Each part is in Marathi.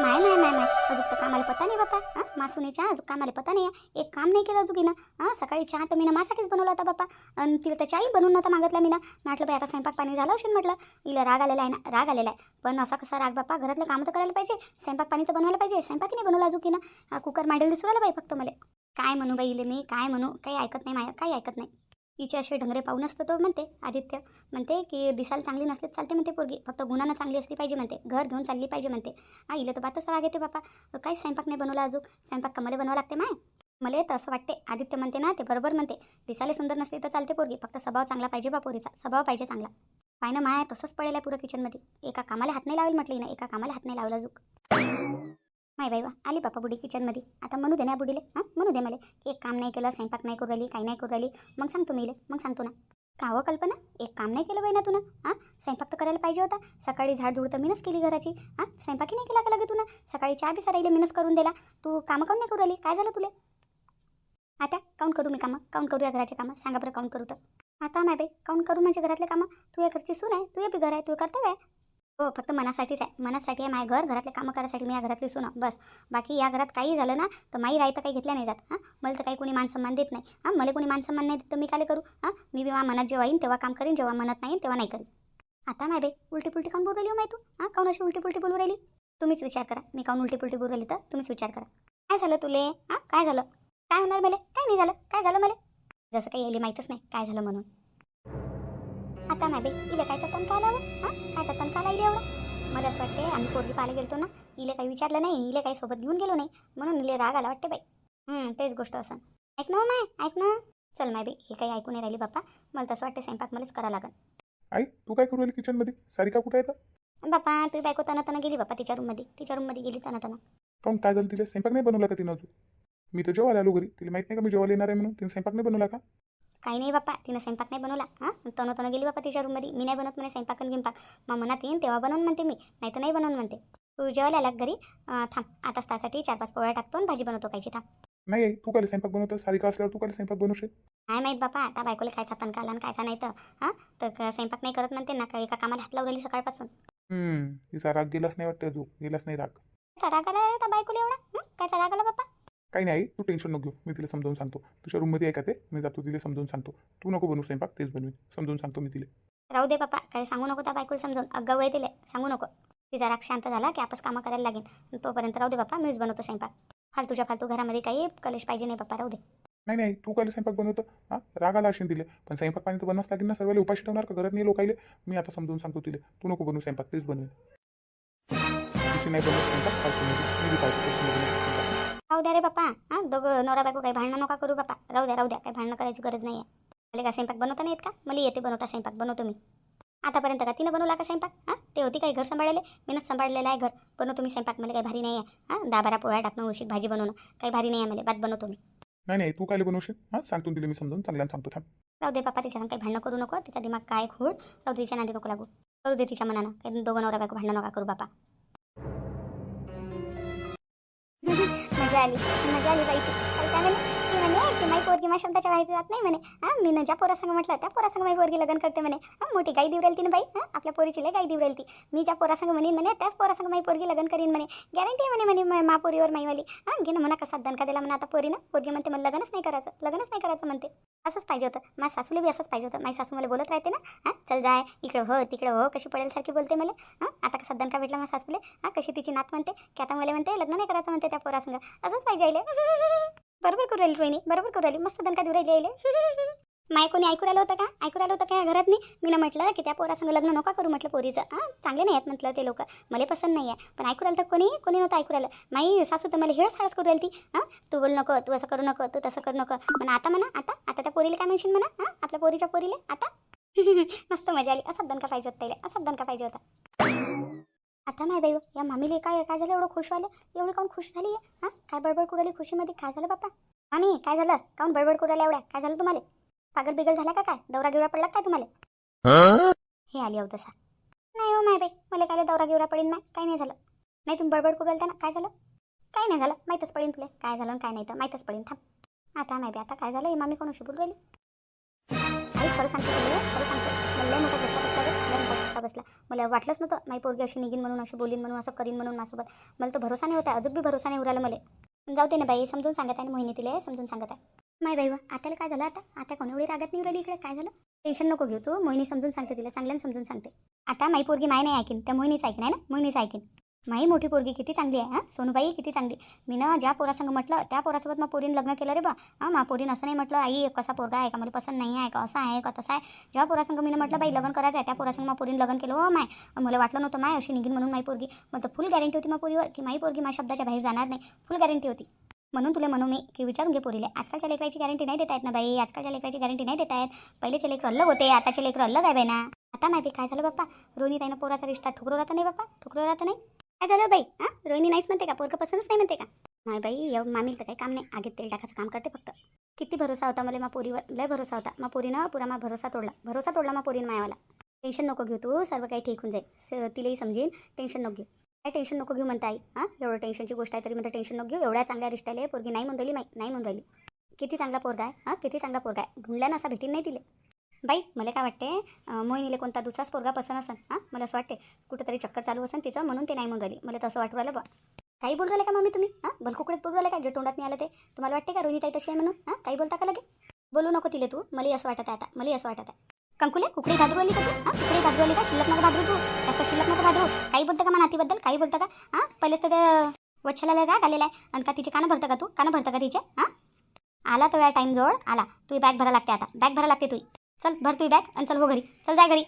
नाही नाही नाही नाही. अजून तर कामाला पत्ता नाही बापा हां? मासुनीच्या अजून कामाला पत्ता नाही आहे. एक काम नाही केलं अजून ना हां? सकाळी चहा तर मीनं मासाठीच बनवला होता बापा आणि तिला तर चहाही बनवून नव्हता मागितला मीनं. म्हटलं बाई आता स्वयंपाक पाणी झालं असेल म्हटलं. हिला राग आलेला आहे ना? राग आलेला आहे. पण असा कसा राग बापा घरातलं काम तर करायला पाहिजे. स्वयंपाक पाणी तर बनवायला पाहिजे. स्वयंपाक नाही बनवला अजून ना कुकर मांडेल दिसू आलं बाई फक्त मला. काय म्हणू बाई इले मी? काय म्हणू? काही ऐकत नाही माया. काही ऐकत नाही. तिचे असे ढंगरे पाहूनच तर तो म्हणते आदित्य म्हणते की दिसायला चांगली नसते चालते म्हणते पोरगी. फक्त गुणानं चांगली असली पाहिजे म्हणते. घर घेऊन चालली पाहिजे म्हणते. आईला तर बातच राग येते बापा. काही स्वयंपाक नाही बनवला अजून? स्वयंपाक कमले बनवावं लागते माय? मला तर असं वाटते. आदित्य म्हणते ना ते बरोबर म्हणते. दिसायला सुंदर नसली तर चालते पोरगी. फक्त स्वभाव चांगला पाहिजे बा पोरीचा. स्वभाव पाहिजे चांगला. पाय ना माय तसंच पडेल आहे पुरं किचनमध्ये एका कामाला हात नाही लावेल म्हटली ना एका कामाला हात नाही लावला अजून. माय बाई वा आली बापा बुडी किचनमध्ये आता म्हणू दे ना बुडीले हां? म्हणू दे मला. की एक काम नाही केलं स्वयंपाक नाही करू राहिली काही नाही करू राहिली. मग सांगतो मी इले मग सांगतो ना. कावं कल्पना? एक काम नाही केलं बाई ना तुला हां? स्वयंपाक तर करायला पाहिजे होता. सकाळी झाडझूड तर मीनच केली घराची हां? स्वयंपाकही नाही केला का लगे तुला सकाळी चहा बी सराईला मीनच करून दिला. तू कामं काऊन नाही करू राहिली? काय झालं तुले? आता काऊन करू मी कामं? काऊन करूया घराचे कामं? सांगा बरं काऊन करू तर. आता नाही बाई काऊन करू म्हणजे घरातले कामं? तू या घरची सून आहे तू ये बी घर आहे तू कर्तव्य आहे हो फक्त मनासाठीच आहे. मनासाठी आहे माझ्या घर घरातले कामं करायसाठी मी या घरातली सुना बस. बाकी या घरात काही झालं ना तर माई राय तर काही घेतल्या नाही जात. हां? मला तर काही कोणी मानसन्मान देत नाही. हां? मला कोणी मानसन्मान नाही देत तर मी काय करू? हां? मी बी मनात जेव्हा येईन तेव्हा काम करीन. जेव्हा मनात नाही तेव्हा नाही करीन. आता माय बाई उलटी पुलटी काऊन बोलू राहिली हो माय तू? हां? काऊन अशी उलटी पुलटी बोलू राहिली? तुम्हीच विचार करा. मी काऊन उलटी पुलटी बोलू राहिली तर तुम्हीच विचार करा. काय झालं तुले? हां? काय झालं? काय होणार मला? काय नाही झालं? काय झालं मला? जसं काही यायला माहीतच नाही काय झालं म्हणून. आता माय बाई इले काय तणका आला हां? काय तणका आला इले एवढं? मला असं वाटते आम्ही पोरगी पाहायला गेलतो ना इले काही विचारलं नाही इले काही सोबत घेऊन गेलो नाही. म्हणून इले राग आला वाटते बाई. तेच गोष्ट असं. ऐक ना हो माय ऐक ना. चल माय बाई हे काही ऐकून नाही राहिली बाप्पा. मला तसं वाटते स्वयंपाक मलाच करावं लागेल. आई तू काय करू राहिली किचनमध्ये सारिका कुठे आहे बाप्पा तुझी बायको तना तना गेली बाप्पा तिच्या रूममध्ये. तिच्या रूममध्ये गेली तना तना काऊन काय झालं तिला? स्वयंपाक नाही बनवला का तिनं अजून? मी तर जेवायला आलो घरी. तिला माहीत नाही का मी जेवायला येणार आहे म्हणून? तिने स्वयंपाक नाही बनवला का? काही नाही बाप्पा तिनं स्वयंपाक नाही बनवला हां? तनं तनं गेली बाप्पा तिच्या रूममध्ये मी नाही बनवत म्हणे स्वयंपाक आणि गिंपाक. मग मनात येईन तेव्हा बनवून म्हणते मी. नाही तर नाही बनवून म्हणते. तू जेवायला आला घरी? थांब. आता त्यासाठी चार पाच पोळ्या टाकतो आणि भाजी बनवतो कायची थांब. नाही तू काय स्वयंपाक बनवतो सारिका असल्यावर तू काय स्वयंपाक बनवशील? काय माहीत बापा आता बायकोला खायचा तणका आला आणि खायचा नाही तर हां? तर क- स्वयंपाक नाही करत म्हणते ना का एका कामाला हात लावलेली सकाळपासून? हम्म, तिचा राग गेलाच नाही वाटतं अजून. गेलाच नाही राग. काय राग आला रे त्या बायकोला एवढा हं? काय राग आला बाप्पा. काही नाही तू टेन्शन नको घेऊ. मी तिला समजावून सांगतो. तुझ्या रूममध्ये आहे का ते? मी जातो तिला समजावून सांगतो. तू नको बनवू स्वयंपाक तेच बनवेन. समजावून सांगतो मी तिला. राहू दे बापा काही सांगू नको त्या बायकोला समजून अग्गा वय दिले सांगू नको. तिचा राग शांत झाला की आपस कामं करायला लागेल तोपर्यंत राहू दे बापा मीच बनवतो स्वयंपाक. फालतूच्या फालतू घरामध्ये काही कलेश पाहिजे नाही बापा राहू दे. नाही नाही. तू काय स्वयंपाक बनवतो. हां? राग आला असेल तिले. पण स्वयंपाक पाणी तर बनवच लागेल ना. सर्वांना उपाशी ठेवणार का घरात? नाही लोकायले. मी आता समजावून सांगतो तिला. तू नको बनवू स्वयंपाक. तेच बनवेन. तिची नाही बनवत स्वयंपाक. राहू द्या रे बापा हां दोघं नवरा बायको काही भांडणं नका करू बापा राहू द्या राहू द्या. काही भांडणं करायची गरज नाही आहे मला का स्वयंपाक बनवता नाही येत का? मला येते बनवता स्वयंपाक. बनवतो मी. आतापर्यंत का तिनं बनवला का स्वयंपाक? हां ते होती काही घर सांभाळले मीनच सांभाळलेलं आहे घर. बनवतो मी स्वयंपाक. मला काही भारी नाही आहे हां दहा बारा पोळ्या टाकणं उशीत भाजी बनवणं. काही भारी नाही आहे मला. बात बनवतो मी. नाही नाही तू काय बनवशील? हां सांगतो तिला मी समजावून. चांगल्यानं सांगतो थांब. राहू दे बापा तिच्या काही भांडणं करू नको. तिचा दिमाग काय खूड राहू दे तिच्या नांदी नको लागू. करू दे तिच्या मनानं. काही दोघं नवरा बायको भांडणं नका करू बापा मजा आली मजा आली बाईची काय की माई पोरगी माझ्या शब्दाच्या व्हायची जात नाही म्हणे. हां मी ज्या पोरासंग म्हटलं त्या पोरासंग माई पोरगी लग्न करते म्हणे. हां मोठी गाई देऊ राहिली ना बाई. हां आपल्या पोरीची लय गाई देऊ राहिली ती. मी ज्या पोरासंग म्हणेन म्हणे त्याच पोरासंग माई पोरगी लग्न करीन म्हणे. गॅरंटी आहे म्हणे म्हणे मा पोरीवर माईवाली. हां घे ना म्हणा कसा दणका दिला म्हणा आता पोरीनं. पोरगी म्हणते मला लग्नच नाही करायचं लग्नच नाही करायचं म्हणते. असंच पाहिजे होतं. माझ्या सासूला बी असंच पाहिजे होतं. माझी सासू मला बोलत राहते ना. हां चल जाय इकडं हो तिकडं हो कशी पडेल सारखी बोलते मला. हां आता कसं दणका भेटला माझ्या सासूले. हां कशी तिची नात म्हणते की आता मला म्हणते लग्न नाही करायचं म्हणते त्या पोरासंग असंच पाहिजे बरोबर करू राहिली रोहिणी बरोबर करू राहिली. मस्त दणका देऊ राहिली आले माय कोणी ऐकू राहिलं होतं का? ऐकू राहिलं होतं का घरात नाही मी म्हटलं की त्या पोरासंग लग्न नका करू म्हटलं पोरीचं. हां चांगले नाही आहेत म्हटलं ते लोक. मला पसंत नाही आहे पण ऐकू राहिलं तर कोणी? कोणी नव्हतं ऐकू राहिलं. माई सासू तर मला हेळच हाळच करू राहिली ती हां तू बोल नको तू असं करू नको तू तसं करू नको. पण आता म्हणा आता आता त्या पोरीला काय म्हणशील म्हणा? हां आपल्या पोरीच्या पोरीला आता? मस्त मजा आली. असा दणका पाहिजे होता त्याला दणका पाहिजे होता. आता नाही बाई या मामीले काय काय झालं? एवढं खुश व्हायला? एवढी काऊन खुश झाली? आहे हां? काय बडबड कुडाली खुशीमध्ये काय झालं बाप्पा? मामी काय झालं? काऊन बडबड करू एवढ्या? काय झालं तुम्हाला? पागल बिगल झाला का काय? दौरा गिवरा पडला काय तुम्हाला? हे आली अहो तसा नाही हो माय बाई मला काय दौरा गिवरा पडेल ना काय नाही झालं. नाही तुम्ही बडबड कुडालता ना? काय झालं? काय नाही झालं. माहीतच पडेल तुला. काय झालं काय नाही तर माहीतच पडेल थांब. आता माय बाई आता काय झालं? हे मामी कोणाशी बोलू राहिली? आई खरं सांगते खरं सांगते. मला मोठा धक्का बसला. मला वाटलंच नव्हतं माई पोरगी अशी निघीन म्हणून अशी बोलीन म्हणून असं करीन म्हणून माझ्यासोबत. मला तर भरोसा नाही होता अजून बी भरोसा नाही उराला मला. जाऊ दे ना बाई समजून सांगत आहे मोहिनी तिला समजून सांगत आहे. माय बाई वा आत्याला काय झालं आता? आता कोण एवढी रागत नाही उरली इकडे? काय झालं? टेन्शन नको घेऊ तू मोहिनी समजून सांगते तिला चांगल्यानं समजून सांगते. आता माई पोरगी माय नाही ऐकीन त्या मोहिनीच ऐकीन आहे ना? मोहिनीच ऐकीन. माई मोठी पोरगी किती चांगली आहे हां? सोनूबाई किती चांगली. मी ना ज्या पोरासंग म्हटलं त्या पोरासोबत मग पोरीनं लग्न केलं रे बा. हां मा पोरीनं असं नाही म्हटलं आई कसा पोरगा आहे का? मला पसंत नाही आहे का? असं आहे का? तसं आहे. ज्या पोरासंग मी म्हटलं बाई लग्न करायचं आहे. त्या पोरासंग मग पोरीनं लग्न केलं हो माय. मला वाटलं नव्हतं माय अशी निघीन म्हणून माई पोरगी. मग तर फुल गॅरंटी होती मग पोरीवर की माई पोरगी माझ्या शब्दाच्या बाहेर जाणार नाही. फुल गॅरंटी होती. म्हणून तुला म्हणू मी की विचारून घे पोरीले. आजकालच्या लेकराची गॅरंटी नाही देत आहेत ना बाई? आजकालच्या लेकराची गॅरंटी नाही देत आहेत पहिलेचे लेकर अलग होते आताचे लेकर अलग आहे बाई ना. आता माहिती काय झालं बाप्पा? रोहिणी ताईनं पोराचा रिश्ता ठुकरवला तर नाही बाप्पा? ठुकरवला तर नाही? काय झालं बाई? हां? रोहिणी नाहीच म्हणते का? पोरगं पसंतच नाही म्हणते का? नाही बाई एव मामील तर काही काम नाही. आगीत तेल टाकायचं काम करते फक्त. किती भरोसा होता मला मा पोरीवर? लय भरोसा होता. मा पोरीनं पुरा मा भरोसा तोडला. भरोसा तोडला मा पोरीनं मायावाला. टेन्शन नको घेऊ तू. सर्व काही ठीक होऊन जाईल. स- तिलाही समजेल टेन्शन नको घेऊ. काय टेन्शन नको घेऊ म्हणता आई? हां? एवढं टेन्शनची गोष्ट आहे तरी म्हणता टेन्शन नको घेऊ. एवढ्या चांगल्या रिश्त्याला पोरगी नाही म्हणून राहिली माई. नाही म्हणून राहिली. किती चांगला पोरगा आहे? हां? किती चांगला पोरगा आहे? ढुंढल्यानं असा भेटीन नाही तिले. बाई मला काय वाटते मोहिनीले कोणता दुसराच पोरगा पसंत असन हां? मला असं वाटते कुठंतरी चक्कर चालू असेल तिचं म्हणून ते नाही म्हणून राहिली. मला तसं वाटू राहिलं बा. काही बोलू राहिले का मम्मी तुम्ही? हां? भलकुकडे बोलू राहिले का? जे तोंडात नाही आलं ते. तुम्हाला वाटते का रोहिणी ताई तशी आहे म्हणून? हां? काही बोलता का लगे? बोलू नको तिले तू. मला असं वाटत आहे आता. मला असं वाटत आहे. कंकुले कुकडे घाबरू आली का तू? हां? कुकडे घाबरू आली का? शिल्लक नको घाबरू तू. जास्त शिल्लक नको घाबरू. काही बोलतं का मग नातीबद्दल काही बोलतं का? हां? पहिलेच तर वच्छलाला राग आलेला आहे. आणि का तिचे कानं भरतं का तू? कानं भरतं का तिचे? हां? आला तो या टाईम जवळ. आला. तू बॅग भरा लागते आता. बॅग भरा लागते तुझी चल भर तू बॅग आणि चल हो घरी. चल जाय घरी.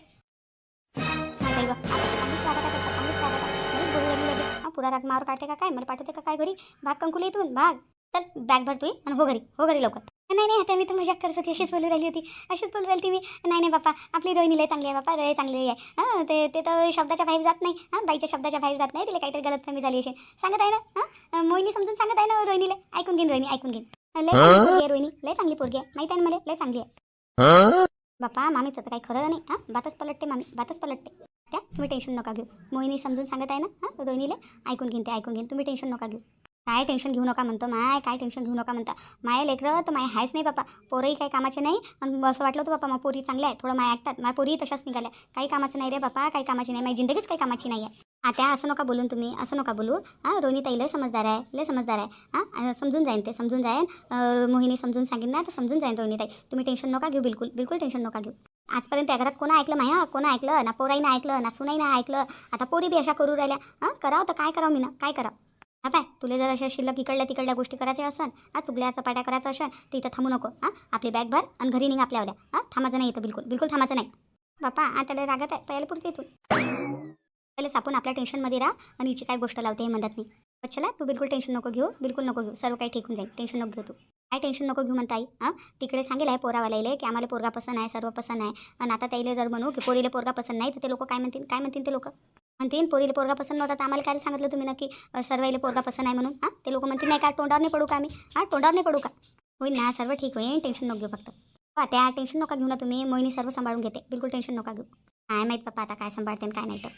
पुरा राग मावर काढते का काय? मला पाठवते का काय घरी? भाग कंकुले इथून भाग. चल बॅग भर तू आणि हो घरी. हो घरी लवकर. नाही नाही आता मी तर मजाक करत होती. अशीच बोलू राहिली होती. अशीच बोलू राहिली मी. नाही नाही बापा आपली रोहिणी लय चांगली आहे बापा लय चांगली आहे. हां ते ते तर शब्दाच्या बाहेर जात नाही. हां बाईच्या शब्दाच्या बाहेर जात नाही. तिला काहीतरी गलतफहमी झाली असेल. सांगत आहे ना? हां मोहिनी समजून सांगत आहे ना रोहिणीला? ऐकून घेईन रोहिणी ऐकून घेईन. लय चांगली रोहिणी. लय चांगली पोरगी आहे. माहिती आहे ना मला? लय चांगली आहे. बापा मामीचं तर काही खरं नाही हां? बातच पलटते मामी बातच पलटते. त्या तुम्ही टेन्शन नका घेऊ. मोहिनी समजून सांगत आहे ना हां? रोहिणीला ऐकून घेईन ते ऐकून घेईन. तुम्ही टेन्शन नका घेऊ. काय टेन्शन घेऊ नका म्हणतो माय काय टेन्शन घेऊ नका म्हणता. माय लेकरं तर माय हायच नाही बापा. पोरही काही कामाचे नाही. मग असं वाटलं होतं बापा मग पोरी चांगल्या आहे थोडं माय ऐकतात. माय पोरी तशाच निघाल्या. काही कामाचं नाही रे बापा काही कामाची नाही. माझी जिंदगीच काही कामाची नाही आहे आता असं नका बोलून तुम्ही असं नका बोलू. हां रोहिणी ताई लय समजदार आहे लय समजदार आहे. हां समजून जाईन ते समजून जाईन. मोहिनी समजून सांगेन ना तर समजून जाईन रोहिणी ताई. तुम्ही टेन्शन नका घेऊ बिलकुल बिलकुल टेन्शन नका घेऊ. आजपर्यंत त्या घरात कोणा ऐकलं माया कोणा ऐकलं? ना पोराईनं ऐकलं ना सुनाईनं ऐकलं. आता पोरी बी अशा करू राहिल्या. हां करावं तर काय करावं मी ना काय करावं? हा पाय तुला जर अशा शिल्लक इकडल्या तिकडल्या गोष्टी करायच्या असन हा चुगल्या चपाट्या करायचं असेल तर इथं थांबू नको. हां आपली बॅग भर आणि घरी निघ आपल्यावल्या हां थांबायचं नाही इथं बिलकुल बिलकुल थांबायचं नाही. बापा आता लय रागत आहे पहिल्या पुरते इथून. पहिलेच आपण आपल्या टेन्शनमध्ये राहा आणि हिची काय गोष्ट लावते हे म्हणत नाही. अच्छला तू बिलकुल टेन्शन नको घेऊ बिलकुल नको घेऊ. सर्व काही ठीक होऊन जाईल. टेन्शन नको घेऊ तू. काय टेन्शन नको घेऊ म्हणता आई हां? तिकडे सांगेल आहे पोरावाला की आम्हाला पोरगा पसंत आहे सर्व पसंत आहे आणि आता त्याला जर म्हणू की पोरीला पोरगा पसंत नाही तर ते लोक काय म्हणतील? काय म्हणतील ते लोक? म्हणतील पोरीला पोरगा पसंत नव्हता तर आम्हाला काय सांगितलं तुम्ही नक्की? सर्वाईला पोरगा पसंत आहे म्हणून हां? ते लोक म्हणतील नाही का तोंडावर नाही पडू का आम्ही? हां तोंडावर नाही पडू का? होईल ना सर्व ठीक होईल टेन्शन नको घेऊ फक्त. हा त्या टेन्शन नका घेऊ ना तुम्ही मोहिनी सर्व सांभाळून घेते बिलकुल टेन्शन नका घेऊ. काय माहीत पप्पा आता काय सांभाळते आणि काय नाही तर.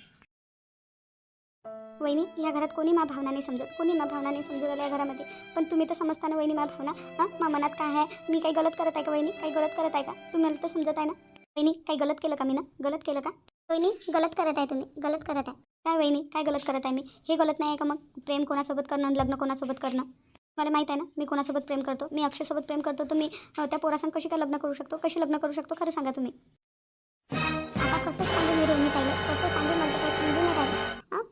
वहिनी या घरात कोणी मा भावना नाही समजत. कोणी मा भावना नाही समजत आल्या या घरामध्ये. पण तुम्ही तर समजता ना वहिनी मा भावना हां? मा मनात काय आहे? मी काही गलत करत आहे का वहिनी? काही गलत करत आहे का? तुम्ही मला तर समजत आहे ना? वहिनी काही गलत केलं का मी ना गलत केलं का? वहिनी गलत करत आहे तुम्ही. गलत करत आहे. काय वहिनी? काय गलत करत आहे मी? हे गलत नाही आहे का मग? प्रेम कोणासोबत करणं आणि लग्न कोणासोबत करणं? मला माहीत आहे ना मी कोणासोबत प्रेम करतो? मी अक्षयसोबत प्रेम करतो तर मी त्या पोरासंग कशी काय लग्न करू शकतो? कशी लग्न करू शकतो? खरं सांगा तुम्ही. आता कसं सांगू मी?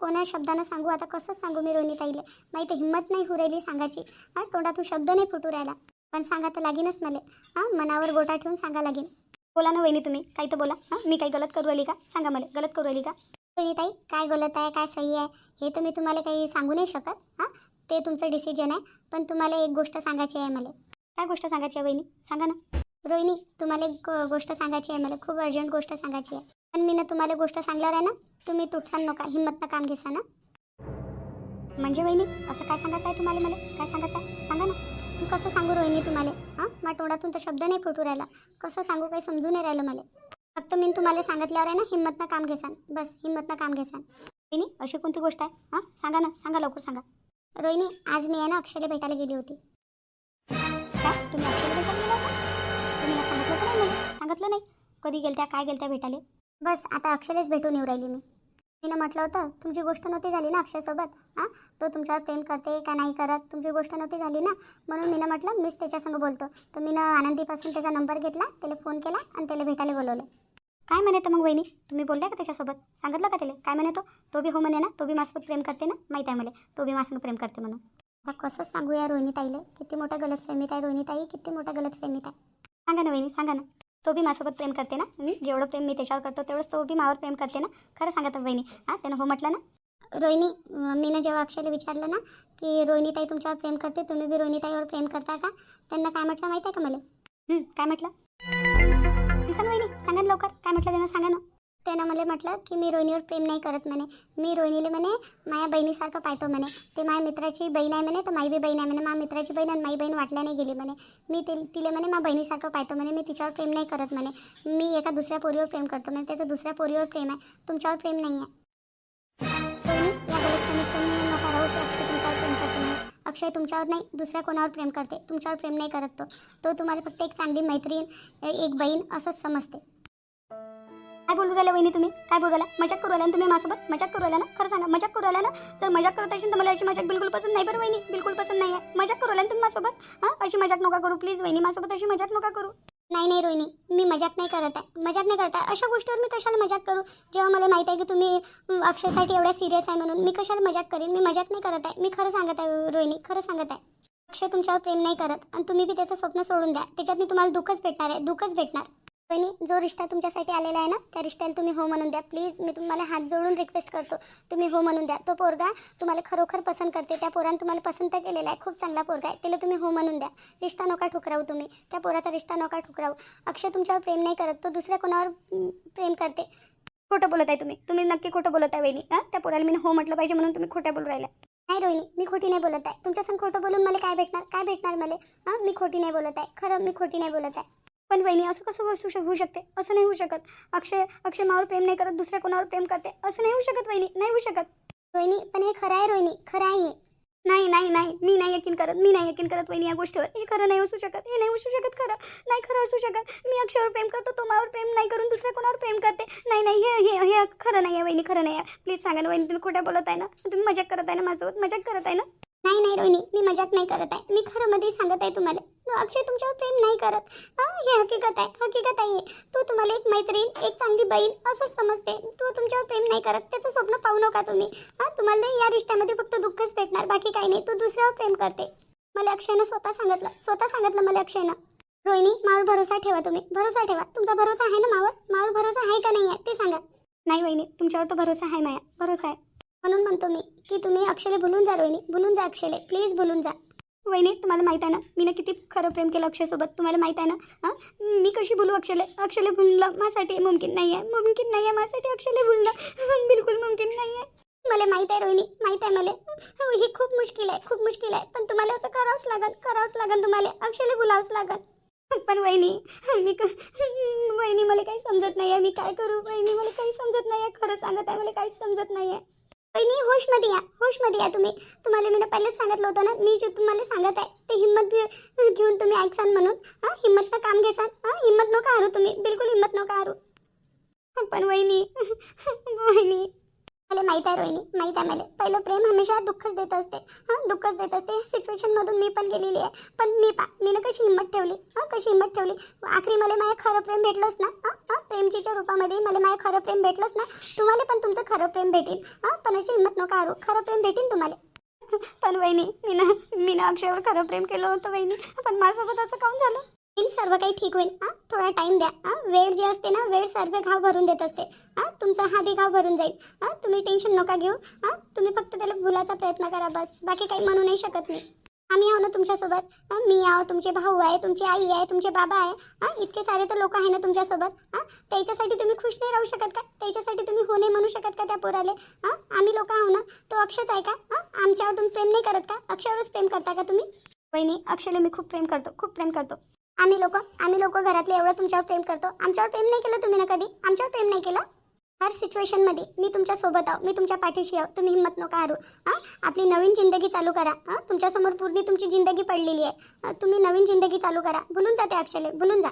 कोणा शब्दानं सांगू? आता कसं सांगू मी रोहिणी ताईले माहीत हिंमत नाही हो राहिली सांगायची. हां तोंडातून शब्द नाही फुटू राहिला. पण सांगा तर लागेनच मला. हां मनावर गोटा ठेवून सांगा लागेल बोला ना वहिनी तुम्ही काही तर बोला. हां मी काही गलत करू राहिली का? सांगा मला गलत करू राहिली का? रोहिणी ताई काय गलत आहे काय सही आहे हे तर मी तुम्हाला काही सांगू नाही शकत. हां ते तुमचं डिसिजन आहे पण तुम्हाला एक गोष्ट सांगायची आहे मला. काय गोष्ट सांगायची आहे वहिनी? सांगा ना. रोहिणी तुम्हाला एक गोष्ट सांगायची आहे मला. खूप अर्जंट गोष्ट सांगायची आहे. पण मी ना तुम्हाला गोष्ट सांगल्यावर आहे ना तुम्ही तुटसान नका हिंमतनं काम घेसा ना म्हणजे वहिनी असं काय सांगायचं आहे तुम्हाला मला? काय सांगायचं आहे? सांगा ना. मी कसं सांगू रोहिणी तुम्हाला? हां? माझ्या तोंडातून तर शब्द नाही फुटू राहिला. कसं सांगू काही समजू नाही राहिलं मला. फक्त मी तुम्हाला सांगितल्यावर आहे ना हिंमतनं काम घेसान बस हिंमतनं काम घेसान रोहिणी अशी कोणती गोष्ट आहे? हां? सांगा ना सांगा लवकर सांगा. रोहिणी आज मी आहे ना अक्षयला भेटायला गेली होती. काय तुम्ही अक्षयला भेटायला गेला होता? तुम्ही सांगितलं नाही सांगितलं नाही. कधी गेलत्या काय गेलत्या भेटाले बस आता अक्षयलाच भेटून येऊ राहिली मी. तिनं म्हटलं होतं तुमची गोष्ट नव्हती झाली ना अक्षयसोबत हां? तो तुमच्यावर प्रेम करते का नाही करत? तुमची गोष्ट नव्हती झाली ना? म्हणून मीनं म्हटलं मीच त्याच्यासंग बोलतो. तर मीनं आनंदीपासून त्याचा नंबर घेतला त्याला फोन केला आणि त्याला भेटायला बोलवलं. काय म्हणे तर मग वहिनी? तुम्ही बोलल्या का त्याच्यासोबत? सांगितलं का त्याला? काय म्हणे तो? तो बी हो म्हणे ना तो बी माझ्यासोबत प्रेम करते ना? माहीत आहे मला. तो बी माझ्यासंग प्रेम करते म्हणून. आता कसं सांगू या रोहिणीताईला? किती मोठा गलतफहमीत आहे रोहिणीताई किती मोठा गलतफहमीत आहे. सांगा ना वहिनी सांगा ना. तो बी माझ्यासोबत प्रेम करते ना? जेवढं प्रेम मी त्याच्यावर करतो तेवढंच तो बी मावर प्रेम करते ना? खरं सांगा तर वहिनी हां त्यानं हो म्हटलं ना? रोहिणी मीनं जेव्हा अक्षयला विचारलं ना की रोहिणीताई तुमच्यावर प्रेम करते तुम्ही बी रोहिणीताईवर प्रेम करता का? त्यांना काय म्हटलं माहिती आहे का मला? काय म्हटलं? सांग वहिनी सांगा लवकर. काय म्हटलं त्यांना? सांगा ना. त्यानं मला म्हटलं की मी रोहिणीवर प्रेम नाही करत म्हणे. मी रोहिणीला म्हणे माझ्या बहिणीसारखं पाहतो म्हणे. ते माझ्या मित्राची बहीण आहे म्हणे तर माझी बी बहीण आहे म्हणे. माझ्या मित्राची बहीण आणि माझी बहीण वाटल्या नाही गेली म्हणे. मी ते तिला म्हणे माझ्या बहिणीसारखं पाहतो म्हणे. मी तिच्यावर प्रेम नाही करत म्हणे. मी एका दुसऱ्या पोरीवर प्रेम करतो म्हणे. त्याचं दुसऱ्या पोरीवर प्रेम आहे. तुमच्यावर प्रेम नाही आहे. अक्षय तुमच्यावर अक्षय तुमच्यावर नाही दुसऱ्या कोणावर प्रेम करते? तुमच्यावर प्रेम नाही करत तो. तो तुम्हाला फक्त एक चांगली मैत्रीण एक बहीण असंच समजते. काय बोलू राहिला वहिनी तुम्ही? काय बोलू राहिला? मजाक करू राहिला तुम्ही माझ्यासोबत? मजाक करू राहिला ना? खरं सांगा मजाक करू राहिला ना? जर मजाक करत असेल तर मला अशी मजाक बिलकुल पसंत नाही बरं वहिनी. बिलकुल पसंत नाही आहे. मजाक करू राहिला तुम्ही माझ्यासोबत? हां? अशी मजाक नका करू प्लीज वहिनी. माझ्यासोबत अशी मजाक नका करू. नाही नाही रोहिणी. मी मजाक नाही करत आहे. मजाक नाही करत आहे. अशा गोष्टीवर मी कशाला मजाक करू? जेव्हा मला माहीत आहे की तुम्ही अक्षरसाठी अक्षयसाठी एवढ्या सिरियस आहे म्हणून मी कशाला मजाक करेन? मी मजाक नाही करत आहे. मी खरं सांगत आहे रोहिणी. खरं सांगत आहे. अक्षय तुमच्यावर प्रेम नाही करत. आणि तुम्ही बी त्याचं स्वप्न सोडून द्या. त्याच्यातनी तुम्हाला दुःखच भेटणार आहे. दुःखच भेटणार. बहिणी जो रिश्ता तुमच्यासाठी आलेला आहे ना त्या रिश्त्याला तुम्ही हो म्हणून द्या. प्लीज मी तुम्हाला हात जोडून रिक्वेस्ट करतो तुम्ही हो म्हणून द्या. तो पोरगा तुम्हाला खरोखर पसंत करते. त्या पोरानं तुम्हाला पसंत केलेला आहे. खूप चांगला पोरगा आहे. त्याला तुम्ही हो म्हणून द्या. रिश्ता नका ठुकरावू तुम्ही. त्या पोराचा रिश्ता नका ठुकरावू. अक्षय तुमच्यावर प्रेम नाही करत. तो दुसऱ्या कोणावर प्रेम करते. खोटं बोलत आहे तुम्ही. तुम्ही नक्की खोटं बोलत आहे बहिणी. हां? त्या पोराला मी हो म्हटलं पाहिजे म्हणून तुम्ही खोट्या बोलू राहिला. नाही रोहिणी मी खोटी नाही बोलत आहे. तुमच्या संग खोटं बोलून मला काय भेटणार? काय भेटणार मला? हां? मी खोटी नाही बोलत आहे. खरं मी खोटी नाही बोलत आहे. पण वहिनी असं कसं असू शक होऊ शकते? असं नाही होऊ शकत. अक्षय अक्षय मावर प्रेम नाही करत दुसऱ्या कोणावर प्रेम करते? असं नाही होऊ शकत वहिनी नाही होऊ शकत. रोहिणी पण हे खरं आहे रोहिणी खरं आहे हे. नाही नाही नाही मी नाही यकीन करत मी नाही यकीन करत वहिनी या गोष्टीवर. हे खरं नाही असू शकत हे नाही असू शकत खरं. नाही खरं असू शकत. मी अक्षयवर प्रेम करतो तो मावर प्रेम नाही करून दुसऱ्या कोणावर प्रेम करते. नाही नाही हे हे हे खरं नाही आहे वहिनी खरं नाही आहे. प्लीज सांगा ना वहिनी तुम्ही खोट्या बोलत आहे ना? तुम्ही मजाक करत आहे ना माझ्यासोबत? मजाक करत आहे ना? नाही नाही रोहिणी मी मजाक नाही करत आहे. मी खरं मध्ये सांगत आहे तुम्हाला. तो अक्षय तुमच्यावर प्रेम नाही करत. हां? हे हकीकत आहे हकीकत आहे तू तुम्हाला एक मैत्रीण एक चांगली बहीण असंच समजते. तू तुमच्यावर प्रेम नाही करत त्याचं स्वप्न पाहू नका तुम्ही. हां तुम्हाला या रिश्त्यामध्ये फक्त दुःखच भेटणार बाकी काही नाही. तू दुसऱ्यावर प्रेम करते. मला अक्षयनं स्वतः सांगितलं स्वतः सांगितलं मला अक्षयनं. रोहिणी मावर भरोसा ठेवा तुम्ही. भरोसा ठेवा. तुमचा भरोसा आहे ना मावर? मावर भरोसा आहे का नाही आहे? ते सांगा. नाही वहिनी तुमच्यावर तो भरोसा आहे माया. भरोसा आहे. म्हणून म्हणतो मी की तुम्ही अक्षले भुलून जा रोहिणी. भुलून जा अक्षले प्लीज भुलून जा. वहिनी तुम्हाला माहीत आहे ना मी ना किती खरं प्रेम केलं अक्षयसोबत तुम्हाला माहीत आहे ना? हां? मी कशी बोलू अक्षयला? अक्षयला बोललं माझ्यासाठी मुमकिन नाही आहे मुमकिन नाही आहे माझ्यासाठी अक्षयला भुलणं बिलकुल मुमकिन नाही आहे मला माहीत आहे रोहिणी माहीत आहे मला. हो, हे खूप मुश्किल आहे खूप मुश्किल आहे. पण तुम्हाला असं करावंच लागेल करावंच लागेल तुम्हाला. अक्षयला बोलावंच लागेल. पण वहिनी मी वहिनी मला काही समजत नाही आहे मी काय करू? वहिनी मला काही समजत नाही आहे खरं सांगत आहे मला काहीच समजत नाही आहे वहिनी होशमध्ये या होशमध्ये या तुम्ही. तुम्हाला मी पहिलेच सांगितलं होतं ना मी जे तुम्हाला सांगत आहे ते हिंमत घेऊन तुम्ही ऐकसान म्हणून. हां हिंमतनं काम घेसान. हां हिंमत नका हरू तुम्ही. बिलकुल हिंमत नका हरू. पण वहिनी वहिनी मला माहीत आहे रोहिणी माहीत आहे मला. पहिलं प्रेम हमेशा दुःखच देत असते. हां दुःखच देत असते. सिच्युएशनमधून मी पण गेलेली आहे. पण मी पा मी ना कशी हिंमत ठेवली? हां कशी हिंमत ठेवली? आखरी मला माझं खरं प्रेम भेटलंच ना? हां हां प्रेमचीच्या रूपामध्ये मला माझं खरं प्रेम भेटलंच ना? तुम्हाला पण तुमचं खरं प्रेम भेटेल. हां पण अशी हिंमत नका हारू खरं प्रेम भेटेल तुम्हाला. पण वहिनी मी ना मी ना अक्षयावर खरं प्रेम केलं होतं वहिनी. पण माझ्यासोबत असं काऊन झालं? सर्व काही ठीक होईल. हां थोडा टाईम द्या. हां वेळ जे असते ना वेळ सर्व घाव भरून देत असते. हां तुमचा हा घाव भरून जाईल. हां तुम्ही टेन्शन नका घेऊ. हां तुम्ही फक्त त्याला बोलायचा प्रयत्न करा बस. बाकी काही म्हणू नाही शकत मी. आम्ही आहो ना तुमच्यासोबत. हां मी आहो तुमचे भाऊ आहे तुमची आई आहे तुमचे बाबा आहे. हां इतके सारे तर लोक आहे ना तुमच्यासोबत. हां त्याच्यासाठी तुम्ही खुश नाही राहू शकत का? त्याच्यासाठी तुम्ही हो नाही म्हणू शकत का त्या पोराले? हां आम्ही लोक आहो ना तो अक्षयच आहे का? हां आमच्यावर तुम्ही प्रेम नाही करत का? अक्षरच प्रेम करता का तुम्ही? वहिनी अक्षयला मी खूप प्रेम करतो खूप प्रेम करतो. आम्ही लोक आम्ही लोक घरातले एवढं तुमच्यावर प्रेम करतो. आमच्यावर प्रेम नाही केलं तुम्ही ना कधी? आमच्यावर प्रेम नाही केलं? हर सिच्युएशनमध्ये मी तुमच्यासोबत आहो मी तुमच्या पाठीशी आहो. तुम्ही हिंमत नका हारू. हां? आपली नवीन जिंदगी चालू करा. हां? तुमच्यासमोर पूर्वी तुमची जिंदगी पडलेली आहे. तुम्ही नवीन जिंदगी चालू करा. भुलून जा ते अक्षयले भुलून जा.